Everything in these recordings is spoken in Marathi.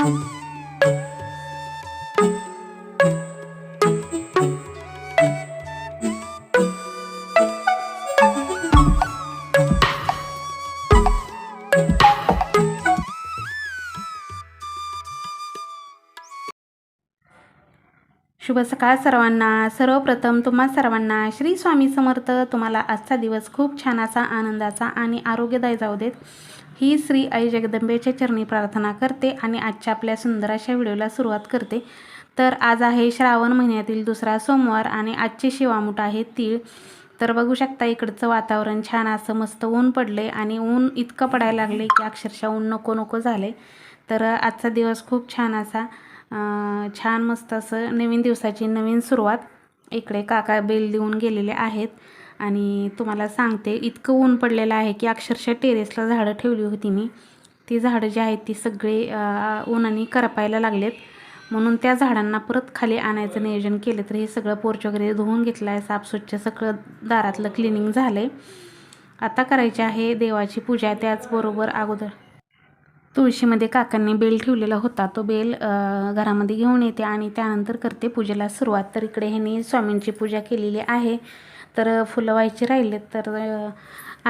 शुभ सकाळ सर्वांना. सर्वप्रथम तुम्हा सर्वांना श्री स्वामी समर्थ. तुम्हाला आजचा दिवस खूप छान असा आनंदाचा आणि आरोग्यदायी जाऊ देत. ही श्री आई जगदंबेच्या चरणी प्रार्थना करते आणि आजच्या आपल्या सुंदर अशा व्हिडिओला सुरुवात करते. तर आज आहे श्रावण महिन्यातील दुसरा सोमवार आणि आजची शिवामुठ आहे तीळ. तर बघू शकता इकडचं वातावरण छान असं मस्त ऊन पडले आणि ऊन इतकं पडायला लागले की अक्षरशः ऊन नको नको झाले तर आजचा दिवस खूप छान असा छान मस्त असं नवीन दिवसाची नवीन सुरुवात. इकडे काका बेल देऊन गेलेले आहेत. आणि तुम्हाला सांगते इतकं ऊन पडलेलं आहे की अक्षरशः टेरेसला झाडं ठेवली होती मी. ती झाडं जी आहेत ती सगळे ऊनाने उन्हाने करपायला लागलेत. म्हणून त्या झाडांना परत खाली आणायचं नियोजन केलं तर हे सगळं पोर्च वगैरे धुवून घेतलं आहे साफस्वच्छ सगळं दारातलं क्लिनिंग झालं आहे आता करायची आहे देवाची पूजा त्याचबरोबर अगोदर तुळशीमध्ये काकांनी बेल ठेवलेला होता तो बेल घरामध्ये घेऊन येते आणि त्यानंतर करते पूजेला सुरुवात. तर इकडे ह्यांनी स्वामींची पूजा केलेली आहे. तर फुलं व्हायची राहिलेत तर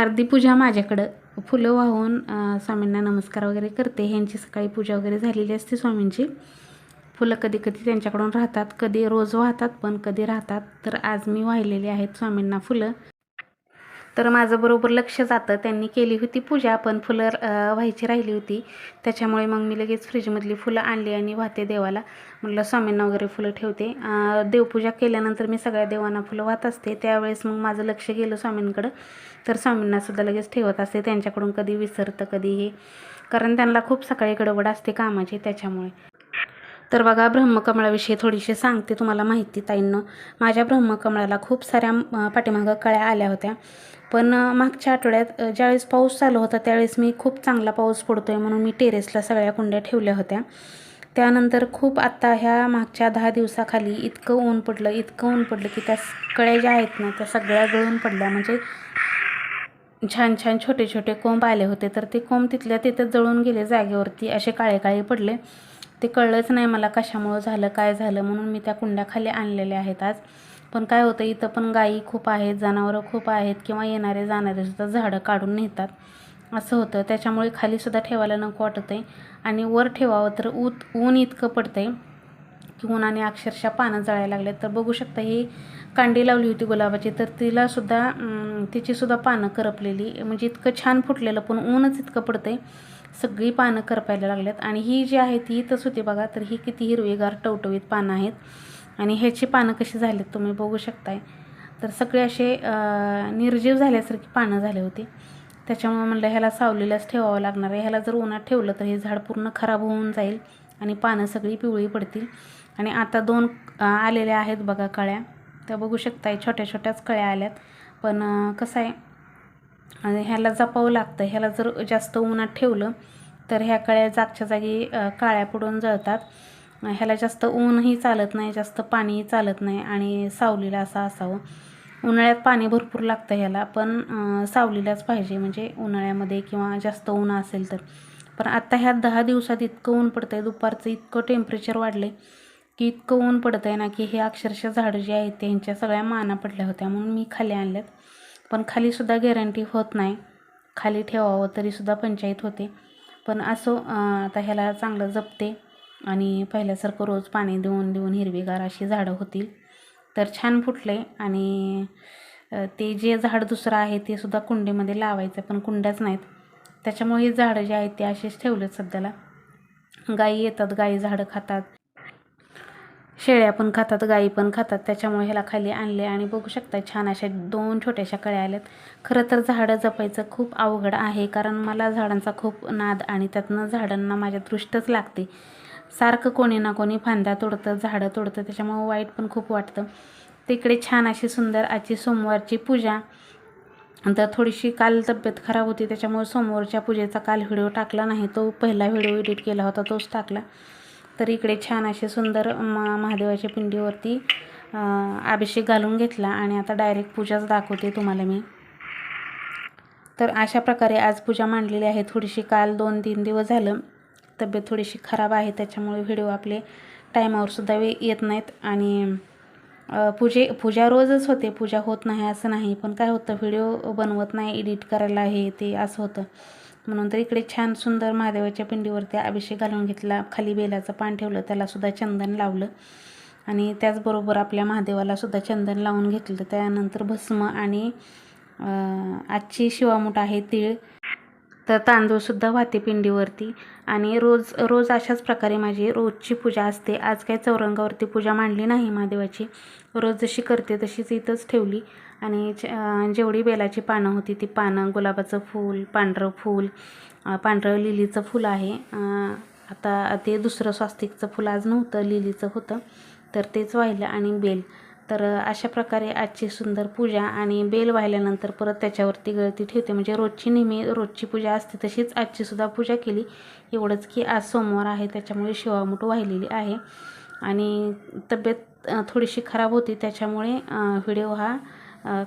अर्धी पूजा माझ्याकडं. फुलं वाहून स्वामींना नमस्कार वगैरे करते. ह्यांची सकाळी पूजा वगैरे झालेली असते स्वामींची. फुलं कधी कधी त्यांच्याकडून राहतात कधी रोज वाहतात पण कधी राहतात. तर आज मी वाहिलेली आहेत स्वामींना फुलं. तर माझं बरोबर लक्ष जातं. त्यांनी केली होती पूजा पण फुलं व्हायची राहिली होती. त्याच्यामुळे मग मी लगेच फ्रीजमधली फुलं आणली आणि वाहते देवाला. म्हटलं स्वामींना वगैरे फुलं ठेवते. देवपूजा केल्यानंतर मी सगळ्या देवांना फुलं वाहत असते. त्यावेळेस मग माझं लक्ष गेलं स्वामींकडं. तर स्वामींनासुद्धा लगेच ठेवत असते. त्यांच्याकडून कधी विसरतं कधी हे. कारण त्यांना खूप सकाळी गडबड असते कामाची त्याच्यामुळे. तर बघा ब्रह्मकमळाविषयी थोडीशी सांगते तुम्हाला माहिती ताईंनं. माझ्या ब्रह्मकमळाला खूप साऱ्या पाठीमागं कळ्या आल्या होत्या. पण मागच्या आठवड्यात ज्यावेळेस पाऊस चालू होता त्यावेळेस मी खूप चांगला पाऊस पडतो आहे म्हणून मी टेरेसला सगळ्या कुंड्या ठेवल्या होत्या. त्यानंतर खूप आत्ता ह्या मागच्या दहा दिवसाखाली इतकं ऊन पडलं इतकं ऊन पडलं की त्या कळ्या ज्या आहेत ना त्या सगळ्या गळून पडल्या. म्हणजे छान छान छोटे छोटे कोंब आले होते. तर ते कोंब तिथल्या तिथं जळून गेले जागेवरती असे काळे काळे पडले. ते कळलंच नाही मला कशामुळं झालं काय झालं म्हणून मी त्या कुंड्याखाली आणलेल्या आहेत आज. पण काय होतं इथं पण गायी खूप आहेत जनावरं खूप आहेत किंवा येणारे जाणारे सुद्धा झाडं काढून नेतात. असं होतं. त्याच्यामुळे खालीसुद्धा ठेवायला नको वाटत आहे आणि वर ठेवावं तर ऊत ऊन इतकं पडतं आहे की उन्हाने अक्षरशः पानं जळायला लागले तर बघू शकता ही कांडी लावली होती गुलाबाची. तर तिलासुद्धा तिचीसुद्धा पानं करपलेली. म्हणजे इतकं छान फुटलेलं पण ऊनच इतकं पडतंय. सगळी पानं करपायला लागल्यात आणि ही जी आहे ती इथंच होती बघा. तर ही किती हिरवीगार टवटवीत पानं आहेत. आणि ह्याची पानं कशी झालीत तुम्ही बघू शकताय. तर सगळे असे निर्जीव झाल्यासारखी पानं झाले होती. त्याच्यामुळे म्हणलं ह्याला सावलीलाच ठेवावं लागणार आहे. ह्याला जर उन्हात ठेवलं तर हे झाड पूर्ण खराब होऊन जाईल आणि पानं सगळी पिवळी पडतील. आणि आता दोन आलेल्या आहेत बघा कळ्या. त्या बघू शकताय छोट्या छोट्याच कळ्या आल्यात. पण कसं आहे आणि ह्याला जपावं लागतं. ह्याला जर जास्त उन्हात ठेवलं तर ह्या कळ्या जागच्या जागी काळ्या पडून जळतात. ह्याला जास्त ऊनही चालत नाही जास्त पाणीही चालत नाही आणि सावलीला असं असावं. उन्हाळ्यात पाणी भरपूर लागतं ह्याला पण सावलीलाच पाहिजे. म्हणजे उन्हाळ्यामध्ये किंवा जास्त ऊन असेल तर. पण आत्ता ह्या दहा दिवसात इतकं ऊन पडतं आहे दुपारचं इतकं टेम्परेचर वाढलं आहे की इतकं ऊन पडतं आहे ना की हे अक्षरशः झाडं जी आहेत त्यांच्या सगळ्या माना पडल्या होत्या. म्हणून मी खाली आणल्यात. पण खालीसुद्धा गॅरंटी होत नाही. खाली ठेवावं तरीसुद्धा पंचायत होते. पण असो आता ह्याला चांगलं जपते आणि पहिल्यासारखं रोज पाणी देऊन देऊन हिरवीगार अशी झाडं होतील. तर छान फुटले आणि ते जे झाड दुसरं आहे ते सुद्धा कुंडीमध्ये लावायचं पण कुंड्याच नाहीत. त्याच्यामुळे हे झाडं जे आहेत ते अशीच ठेवलेत सध्याला. गायी येतात गायी झाडं खातात. शेळ्या पण खातात गाई पण खातात. त्याच्यामुळे ह्याला खाली आणले आणि बघू शकता छान अशा दोन छोट्याशा कळ्या आल्यात. खरं तर झाडं जपायचं खूप अवघड आहे कारण मला झाडांचा खूप नाद आणि त्यातनं झाडांना माझ्या दृष्टच लागते. सारखं कोणी ना कोणी फांद्या तोडतं झाडं तोडतं त्याच्यामुळे वाईट पण खूप वाटतं. तिकडे छान अशी सुंदर आजची सोमवारची पूजा. तर थोडीशी काल तब्येत खराब होती त्याच्यामुळे सोमवारच्या पूजेचा काल व्हिडिओ टाकला नाही. तो पहिला व्हिडिओ एडिट केला होता तोच टाकला. तर इकडे छान असे सुंदर म महादेवाच्या पिंडीवरती अभिषेक घालून घेतला आणि आता डायरेक्ट पूजाच दाखवते तुम्हाला मी. तर अशा प्रकारे आज पूजा मांडलेली आहे. थोडीशी काल दोन तीन दिवस झालं. तब्येत थोडीशी खराब आहे त्याच्यामुळे व्हिडिओ आपले टायमावरसुद्धा वे येत नाहीत. आणि पूजे पूजा रोजच होते. पूजा होत नाही असं नाही. पण काय होतं व्हिडिओ बनवत नाही एडिट करायला हे ते असं होतं. म्हणून तर इकडे छान सुंदर महादेवाच्या पिंडीवरती अभिषेक घालून घेतला. खाली बेलाचं पान ठेवलं त्यालासुद्धा चंदन लावलं. आणि त्याचबरोबर आपल्या महादेवालासुद्धा चंदन लावून घेतलं. त्यानंतर भस्म आणि आजची शिवामूठ आहे तीळ. तर तांदूळसुद्धा वाहते पिंडीवरती. आणि रोज रोज अशाच प्रकारे माझी रोजची पूजा असते. आज काही चौरंगावरती पूजा मांडली नाही महादेवाची. रोज जशी करते तशीच इथंच ठेवली. आणि जेवढी बेलाची पानं होती ती पानं गुलाबाचं फूल पांढरं फूल पांढरं लिलीचं फूल आहे. आता ते दुसरं स्वास्तिकचं फूल आज नव्हतं लिलीचं होतं. तर तेच वाहिलं आणि बेल. तर अशा प्रकारे आजची सुंदर पूजा आणि बेल वाहिल्यानंतर परत त्याच्यावरती गळती ठेवते. म्हणजे रोजची नेहमी रोजची पूजा असते तशीच आजचीसुद्धा पूजा केली. एवढंच की आज सोमवार आहे त्याच्यामुळे शिवामुठ वाहिलेली आहे. आणि तब्येत थोडीशी खराब होती त्याच्यामुळे व्हिडिओ हा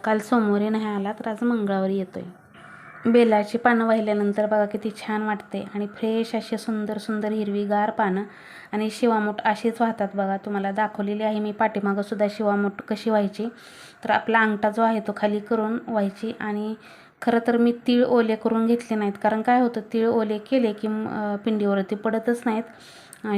काल सोमवारी नाही आला तर आज मंगळवारी येतो आहे बेलाची पानं वाहिल्यानंतर बघा किती छान वाटते आणि फ्रेश अशी सुंदर सुंदर हिरवीगार पानं आणि शिवामूठ अशीच वाहतात बघा. तुम्हाला दाखवलेली आहे मी पाठीमागंसुद्धा शिवामूठ कशी व्हायची तर आपला अंगठा जो आहे तो खाली करून व्हायची आणि खरं तर मी तीळ ओले करून घेतले नाहीत. कारण काय होतं तीळ ओले केले की पिंडीवरती पडतच नाहीत.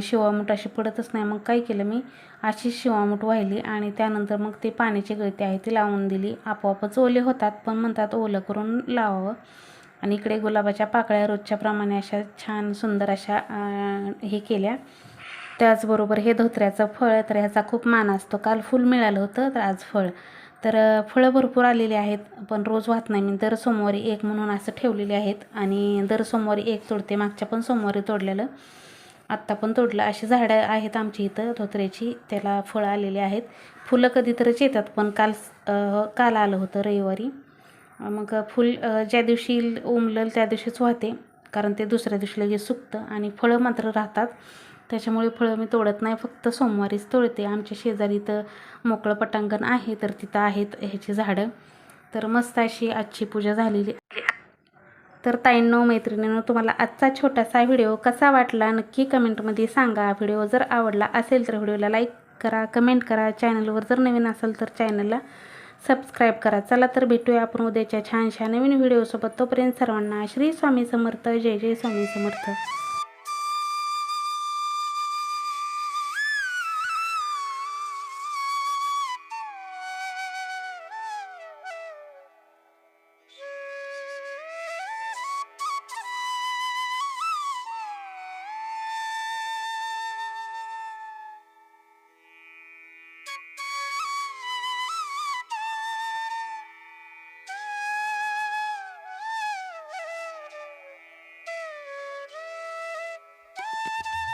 शिवामूठ अशी पडतच नाही. मग काय केलं मी? अशी शिवामूठ वाहिली आणि त्यानंतर मग ते पाण्याची गळती आहे ती लावून दिली. आपोआपच ओले होतात पण म्हणतात ओलं करून लावावं. आणि इकडे गुलाबाच्या पाकळ्या रोजच्याप्रमाणे अशा छान सुंदर अशा हे केल्या. त्याचबरोबर हे धोत्र्याचं फळ तर ह्याचा खूप मान असतो. काल फूल मिळालं होतं तर आज फळ. तर फळं भरपूर आलेली आहेत पण रोज वाहत नाही. मी दर सोमवारी एक म्हणून असं ठेवलेले आहेत आणि दर सोमवारी एक तोडते. मागच्या पण सोमवारी तोडलेलं. आत्ता पण तोडलं. अशी झाडं आहेत आमची इथं धोत्र्याची त्याला फळं आलेली आहेत. फुलं कधीतरीच येतात पण काल काल आलं होतं रविवारी. मग फुल ज्या दिवशी उमलेल त्या दिवशीच वाहते कारण ते दुसऱ्या दिवशी लगेच सुकतं आणि फळं मात्र राहतात. त्याच्यामुळे फळं मी तोडत नाही फक्त सोमवारीच तोडते. आमच्या शेजारी तर मोकळं पटांगण आहे तर तिथं आहेत ह्याची झाडं. तर मस्त अशी आजची पूजा झालेली तर ताईंनो मैत्रिणींनो तुम्हाला आजचा छोटासा व्हिडिओ कसा वाटला नक्की कमेंटमध्ये सांगा. व्हिडिओ जर आवडला असेल तर व्हिडिओला लाईक करा कमेंट करा. चॅनलवर जर नवीन असेल तर चॅनलला सबस्क्राईब करा. चला तर भेटूया आपण उद्याच्या छानशा नवीन व्हिडिओसोबत. तोपर्यंत सर्वांना श्री स्वामी समर्थ. जय जय स्वामी समर्थ.